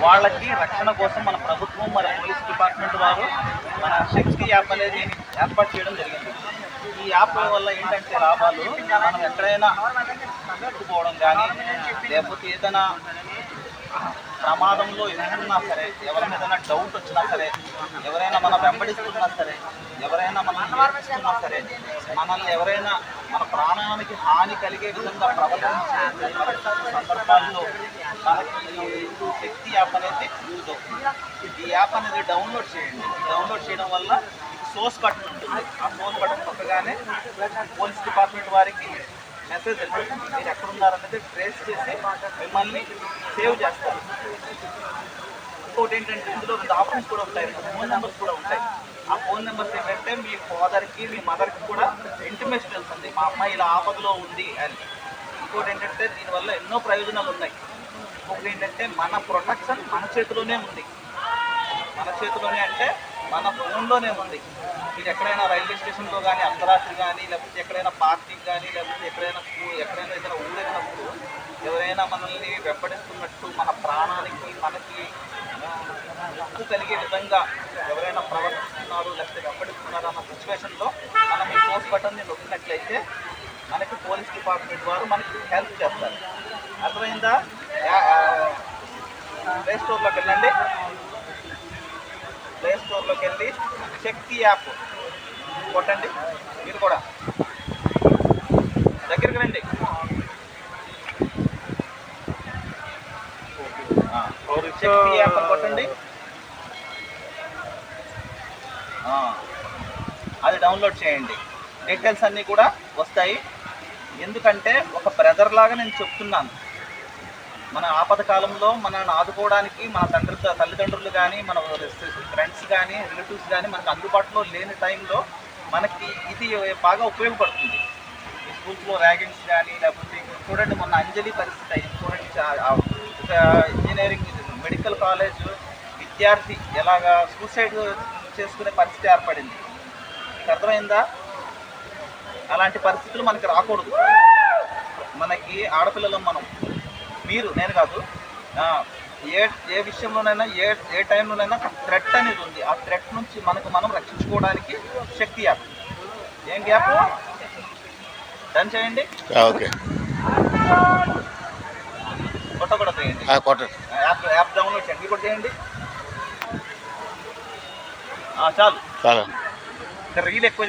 వాళ్ళకి రక్షణ కోసం మన ప్రభుత్వం మన పోలీస్ డిపార్ట్మెంట్ వారు మన శక్తి యాప్ అనేది ఏర్పాటు చేయడం జరిగింది. ఈ యాప్ వల్ల ఏంటంటే లాభాలు మనం ఎక్కడైనా చిక్కుపోవడం కానీ లేకపోతే ఏదైనా ప్రమాదంలో ఎదురున్నా సరే ఎవరైనా ఏదైనా డౌట్ వచ్చినా సరే ఎవరైనా మనం వెంబడిస్తున్నా సరే ఎవరైనా సరే మనల్ని ఎవరైనా మన ప్రాణానికి హాని కలిగే విధంగా ప్రవర్తించే సందర్భాల్లో మనకి శక్తి యాప్ అనేది యూజ్ అవుతుంది ఈ యాప్ అనేది డౌన్లోడ్ చేయండి. డౌన్లోడ్ చేయడం వల్ల సోర్స్ బటన్ ఉంటుంది. ఆ సోర్స్ బటన్ నొక్కగానే పోలీస్ డిపార్ట్మెంట్ వారికి మెసేజ్ వెళ్ళిపోతుంది మీరు ఎక్కడ ఉన్నారనేది ట్రేస్ చేసి మిమ్మల్ని సేవ్ చేస్తారు. ఇంకోటి ఏంటంటే ఇందులో డాక్యుమెంట్స్ కూడా ఉంటాయి. ఫోన్ నెంబర్స్ కూడా ఉంటాయి. ఆ ఫోన్ నెంబర్స్ ఏంటంటే మీ ఫాదర్కి మీ మదర్కి కూడా ఇంటిమేషన్ వెళ్తుంది మా అమ్మాయి ఇలా ఆపదలో ఉంది అని. ఇంకోటి ఏంటంటే దీనివల్ల ఎన్నో ప్రయోజనాలు ఉన్నాయి. ఇంకొకటి ఏంటంటే మన ప్రొటెక్షన్ మన చేతిలోనే ఉంది. మన చేతిలోనే అంటే మన ఫోన్లోనే ఉంది. మీరు ఎక్కడైనా రైల్వే స్టేషన్లో కానీ అర్ధరాత్రి కానీ లేకపోతే ఎక్కడైనా పార్కింగ్ కానీ లేకపోతే ఎక్కడైనా స్కూల్ ఎక్కడైనా ఏదైనా ఊరెళ్ళినప్పుడు ఎవరైనా మనల్ని వెంబడిస్తున్నట్టు మన ప్రాణానికి మనకి ముప్పు కలిగే విధంగా ఎవరైనా ప్రవర్తిస్తున్నారు లేకపోతే వెంబడిస్తున్నారు అన్న సిచ్యువేషన్లో మనం ఈ పోస్ట్ బటన్ని నొక్కినట్లయితే మనకి పోలీస్ డిపార్ట్మెంట్ వారు మనకి హెల్ప్ చేస్తారు. అర్థమైందా? ప్లే స్టోర్లోకి వెళ్ళండి ప్లే స్టోర్లోకి వెళ్ళి శక్తి యాప్ కొట్టండి మీరు కూడా. దగ్గరికి రండి. శక్తి యాప్ కొట్టండి ఆ, అది డౌన్లోడ్ చేయండి. డీటెయిల్స్ అన్నీ కూడా వస్తాయి. ఎందుకంటే ఒక బ్రదర్ లాగా నేను చెప్తున్నాను. మన ఆపద కాలంలో మనల్ని ఆదుకోవడానికి మన తండ్రి తల్లిదండ్రులు కానీ మన ఫ్రెండ్స్ కానీ రిలేటివ్స్ కానీ మనకు అందుబాటులో లేని టైంలో మనకి ఇది బాగా ఉపయోగపడుతుంది. ఈ స్కూల్స్లో ర్యాగింగ్స్ కానీ లేకపోతే చూడండి మొన్న అంజలి పరిస్థితి అయింది చూడండి. ఇంజనీరింగ్ మెడికల్ కాలేజ్ విద్యార్థి ఎలాగా సూసైడ్ చేసుకునే పరిస్థితి ఏర్పడింది. మీకు అర్థమైందా? అలాంటి పరిస్థితులు మనకి రాకూడదు. మనకి ఆడపిల్లలం మనం. మీరు నేను కాదు. ఏ ఏ విషయంలోనైనా ఏ ఏ టైంలోనైనా థ్రెట్ అనేది ఉంది. ఆ థ్రెట్ నుంచి మనకు మనం రక్షించుకోవడానికి శక్తి యాప్ ఏం గ్యాప్? డన్ చేయండి. ఓకే. కొత్త కూడా చేయండి. యాప్ యాప్ డౌన్లోడ్ చేయండి. మీరు కూడా చేయండి. చాలు చాలా ఇంకా రీల్ ఎక్కువ